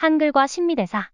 한글과 신미대사.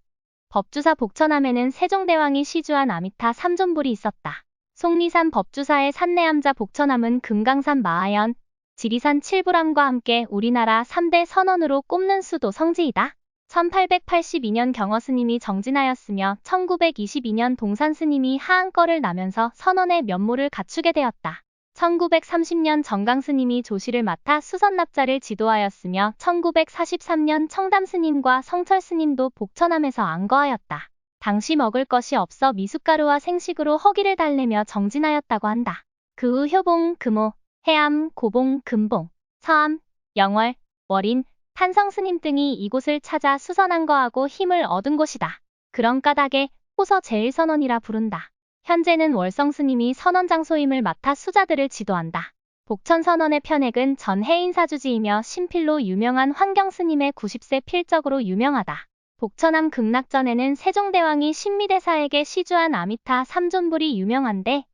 법주사 복천함에는 세종대왕이 시주한 아미타 삼존불이 있었다. 속리산 법주사의 산내암자 복천함은 금강산 마하연, 지리산 칠불암과 함께 우리나라 3대 선원으로 꼽는 수도 성지이다. 1882년 경허스님이 정진하였으며 1922년 동산 스님이 하한거를 나면서 선원의 면모를 갖추게 되었다. 1930년 정강스님이 조시를 맡아 수선납자를 지도하였으며 1943년 청담스님과 성철스님도 복천함에서 안거하였다. 당시 먹을 것이 없어 미숫가루와 생식으로 허기를 달래며 정진하였다고 한다. 그 후 효봉, 금호, 해암, 고봉, 금봉, 서암, 영월, 월인, 탄성스님 등이 이곳을 찾아 수선한 거하고 힘을 얻은 곳이다. 그런 까닭에 호서 제일선원이라 부른다. 현재는 월성 스님이 선원 장소임을 맡아 수자들을 지도한다. 복천 선원의 편액은 전 해인 사주지이며 신필로 유명한 환경 스님의 90세 필적으로 유명하다. 복천함 극락전에는 세종대왕이 신미대사에게 시주한 아미타 삼존불이 유명한데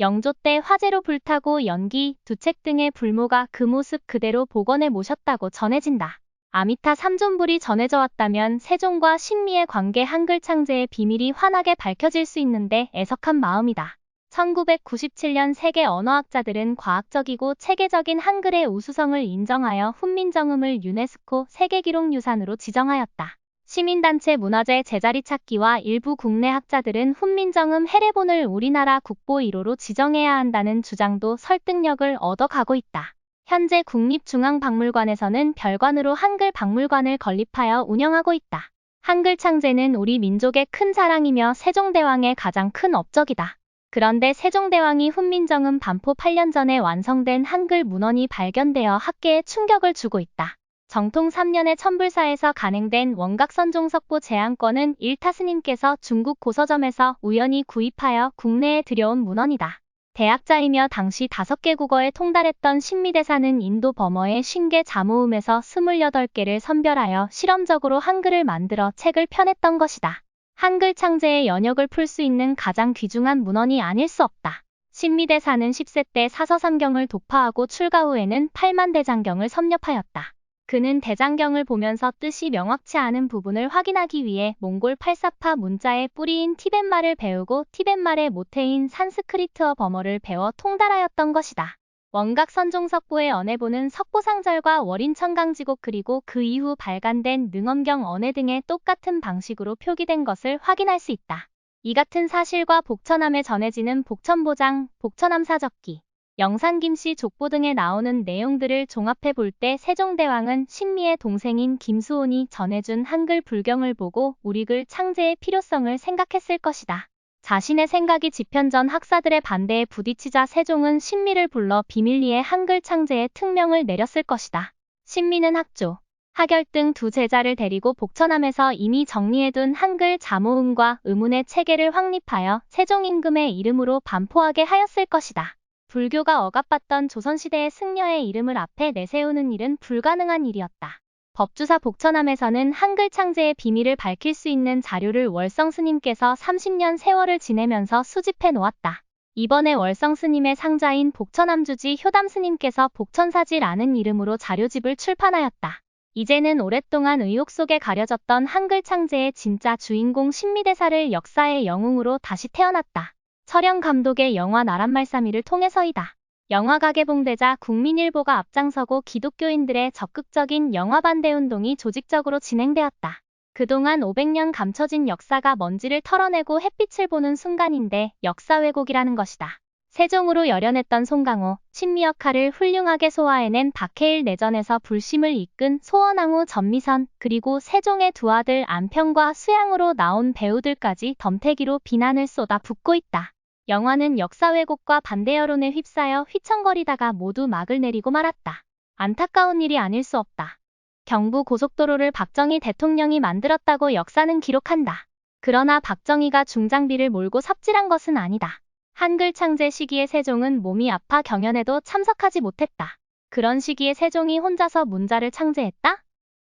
영조 때 화재로 불타고 연기, 두책 등의 불모가 그 모습 그대로 복원해 모셨다고 전해진다. 아미타 삼존불이 전해져 왔다면 세종과 신미의 관계 한글 창제의 비밀이 환하게 밝혀질 수 있는데 애석한 마음이다. 1997년 세계 언어학자들은 과학적이고 체계적인 한글의 우수성을 인정하여 훈민정음을 유네스코 세계기록유산으로 지정하였다. 시민단체 문화재 제자리 찾기와 일부 국내 학자들은 훈민정음 해례본을 우리나라 국보 1호로 지정해야 한다는 주장도 설득력을 얻어가고 있다. 현재 국립중앙박물관에서는 별관으로 한글 박물관을 건립하여 운영하고 있다. 한글 창제는 우리 민족의 큰 사랑이며 세종대왕의 가장 큰 업적이다. 그런데 세종대왕이 훈민정음 반포 8년 전에 완성된 한글 문헌이 발견되어 학계에 충격을 주고 있다. 정통 3년의 천불사에서 간행된 원각선종석보 제안권은 일타 스님께서 중국 고서점에서 우연히 구입하여 국내에 들여온 문헌이다. 대학자이며 당시 다섯 개 국어에 통달했던 신미대사는 인도 범어의 신계 자모음에서 28개를 선별하여 실험적으로 한글을 만들어 책을 펴냈던 것이다. 한글 창제의 연역을 풀 수 있는 가장 귀중한 문헌이 아닐 수 없다. 신미대사는 10세 때 사서삼경을 독파하고 출가 후에는 팔만대장경을 섭렵하였다. 그는 대장경을 보면서 뜻이 명확치 않은 부분을 확인하기 위해 몽골 팔사파 문자의 뿌리인 티벳말을 배우고 티벳말의 모태인 산스크리트어 범어를 배워 통달하였던 것이다. 원각 선종석보의 언해보는 석보상절과 월인천강지곡 그리고 그 이후 발간된 능엄경 언해 등의 똑같은 방식으로 표기된 것을 확인할 수 있다. 이 같은 사실과 복천함에 전해지는 복천보장, 복천함 사적기, 영산김씨 족보 등에 나오는 내용들을 종합해 볼 때 세종대왕은 신미의 동생인 김수온이 전해준 한글 불경을 보고 우리글 창제의 필요성을 생각했을 것이다. 자신의 생각이 집현전 학사들의 반대에 부딪히자 세종은 신미를 불러 비밀리에 한글 창제의 특명을 내렸을 것이다. 신미는 학조, 하결 등 두 제자를 데리고 복천함에서 이미 정리해둔 한글 자모음과 의문의 체계를 확립하여 세종 임금의 이름으로 반포하게 하였을 것이다. 불교가 억압받던 조선시대의 승려의 이름을 앞에 내세우는 일은 불가능한 일이었다. 법주사 복천함에서는 한글 창제의 비밀을 밝힐 수 있는 자료를 월성 스님께서 30년 세월을 지내면서 수집해 놓았다. 이번에 월성 스님의 상자인 복천함주지 효담 스님께서 복천사지라는 이름으로 자료집을 출판하였다. 이제는 오랫동안 의혹 속에 가려졌던 한글 창제의 진짜 주인공 신미대사를 역사의 영웅으로 다시 태어났다. 철영 감독의 영화 나란말싸미를 통해서이다. 영화가 개봉되자 국민일보가 앞장서고 기독교인들의 적극적인 영화 반대 운동이 조직적으로 진행되었다. 그동안 500년 감춰진 역사가 먼지를 털어내고 햇빛을 보는 순간인데 역사 왜곡이라는 것이다. 세종으로 열연했던 송강호, 신미 역할을 훌륭하게 소화해낸 박해일 내전에서 불심을 이끈 소원왕후 전미선, 그리고 세종의 두 아들 안평과 수양으로 나온 배우들까지 덤태기로 비난을 쏟아 붓고 있다. 영화는 역사 왜곡과 반대 여론에 휩싸여 휘청거리다가 모두 막을 내리고 말았다. 안타까운 일이 아닐 수 없다. 경부 고속도로를 박정희 대통령이 만들었다고 역사는 기록한다. 그러나 박정희가 중장비를 몰고 삽질한 것은 아니다. 한글 창제 시기에 세종은 몸이 아파 경연에도 참석하지 못했다. 그런 시기에 세종이 혼자서 문자를 창제했다?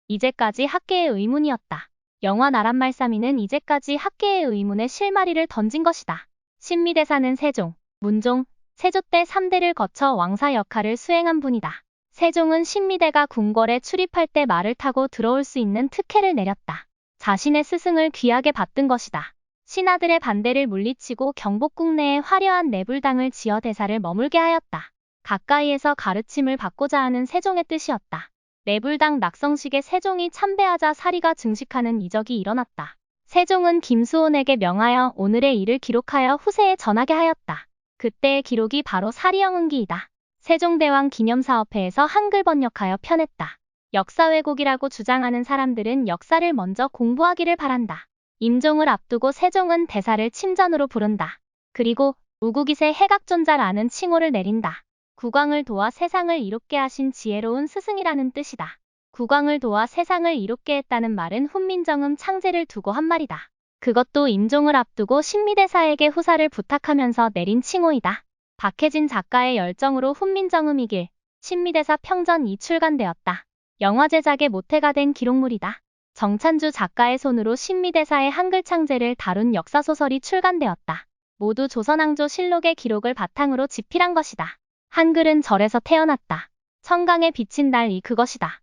이제까지 학계의 의문이었다. 영화 나란말싸미는 이제까지 학계의 의문에 실마리를 던진 것이다. 신미대사는 세종, 문종, 세조 때 3대를 거쳐 왕사 역할을 수행한 분이다. 세종은 신미대가 궁궐에 출입할 때 말을 타고 들어올 수 있는 특혜를 내렸다. 자신의 스승을 귀하게 받든 것이다. 신하들의 반대를 물리치고 경복궁 내에 화려한 내불당을 지어 대사를 머물게 하였다. 가까이에서 가르침을 받고자 하는 세종의 뜻이었다. 내불당 낙성식에 세종이 참배하자 사리가 증식하는 이적이 일어났다. 세종은 김수온에게 명하여 오늘의 일을 기록하여 후세에 전하게 하였다. 그때의 기록이 바로 사리영흥기이다. 세종대왕 기념사업회에서 한글 번역하여 편했다. 역사 왜곡이라고 주장하는 사람들은 역사를 먼저 공부하기를 바란다. 임종을 앞두고 세종은 대사를 침전으로 부른다. 그리고 우국이세 해각존자라는 칭호를 내린다. 국왕을 도와 세상을 이롭게 하신 지혜로운 스승이라는 뜻이다. 국왕을 도와 세상을 이롭게 했다는 말은 훈민정음 창제를 두고 한 말이다. 그것도 임종을 앞두고 신미대사에게 후사를 부탁하면서 내린 칭호이다. 박혜진 작가의 열정으로 훈민정음이길 신미대사 평전이 출간되었다. 영화 제작의 모태가 된 기록물이다. 정찬주 작가의 손으로 신미대사의 한글 창제를 다룬 역사소설이 출간되었다. 모두 조선왕조 실록의 기록을 바탕으로 집필한 것이다. 한글은 절에서 태어났다. 청강에 비친 달이 그것이다.